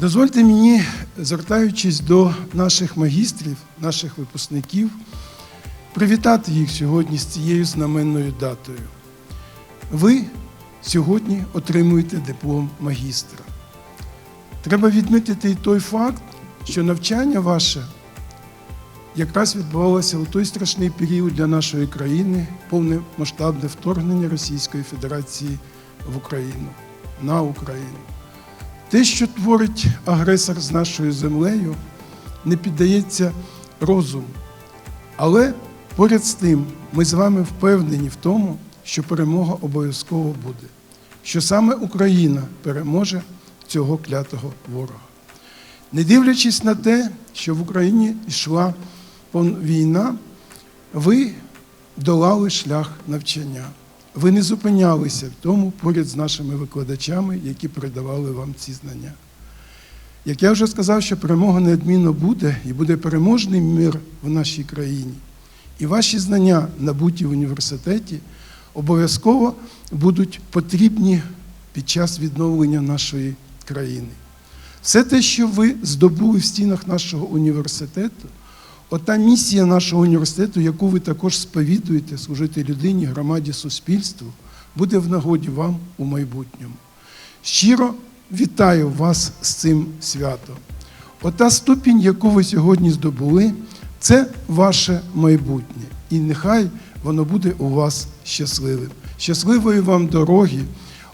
Дозвольте мені, звертаючись до наших магістрів, наших випускників, привітати їх сьогодні з цією знаменною датою. Ви сьогодні отримуєте диплом магістра. Треба відмітити і той факт, що навчання ваше якраз відбувалося у той страшний період для нашої країни повномасштабне вторгнення Російської Федерації в Україну, на Україну. Те, що творить агресор з нашою землею, не піддається розуму. Але поряд з тим ми з вами впевнені в тому, що перемога обов'язково буде, що саме Україна переможе цього клятого ворога. Не дивлячись на те, що в Україні йшла війна, ви долали шлях навчання. Ви не зупинялися в тому поряд з нашими викладачами, які передавали вам ці знання. Як я вже сказав, що перемога неодмінно буде і буде переможний мир в нашій країні. І ваші знання, набуті в університеті, обов'язково будуть потрібні під час відновлення нашої країни. Все те, що ви здобули в стінах нашого університету, ота місія нашого університету, яку ви також сповідуєте, служити людині, громаді, суспільству, буде в нагоді вам у майбутньому. Щиро вітаю вас з цим святом. Ота ступінь, яку ви сьогодні здобули, це ваше майбутнє. І нехай воно буде у вас щасливим. Щасливої вам дороги,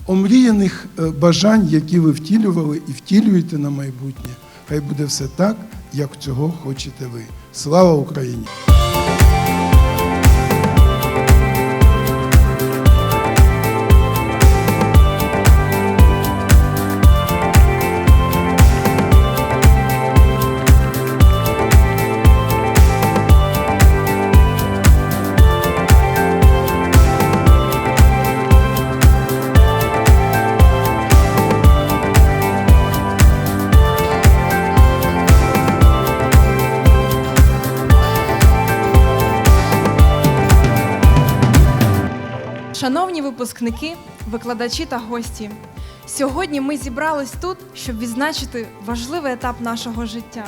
омріяних е, бажань, які ви втілювали і втілюєте на майбутнє. Хай буде все так, як цього хочете ви. Слава Україні! Шановні випускники, викладачі та гості, сьогодні ми зібрались тут, щоб відзначити важливий етап нашого життя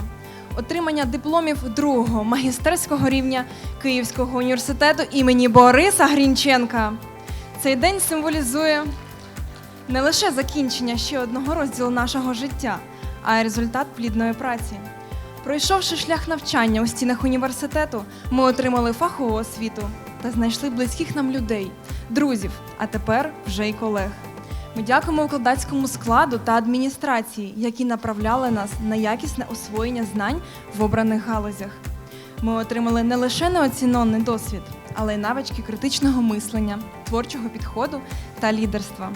отримання дипломів другого магістерського рівня Київського університету імені Бориса Грінченка. Цей день символізує не лише закінчення ще одного розділу нашого життя, а й результат плідної праці. Пройшовши шлях навчання у стінах університету, ми отримали фахову освіту та знайшли близьких нам людей, друзів, а тепер вже й колег. Ми дякуємо викладацькому складу та адміністрації, які направляли нас на якісне освоєння знань в обраних галузях. Ми отримали не лише неоцінонний досвід, але й навички критичного мислення, творчого підходу та лідерства.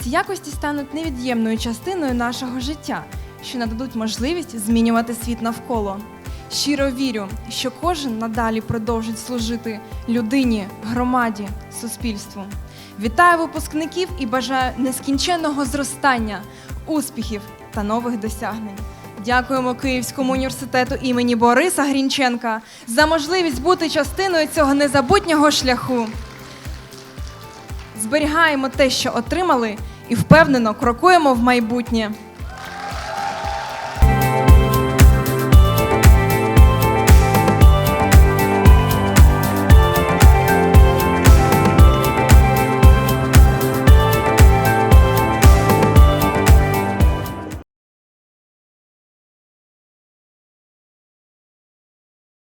Ці якості стануть невід'ємною частиною нашого життя, що нададуть можливість змінювати світ навколо. Щиро вірю, що кожен надалі продовжить служити людині, громаді, суспільству. Вітаю випускників і бажаю нескінченного зростання, успіхів та нових досягнень. Дякуємо Київському університету імені Бориса Грінченка за можливість бути частиною цього незабутнього шляху. Зберігаємо те, що отримали, і впевнено крокуємо в майбутнє.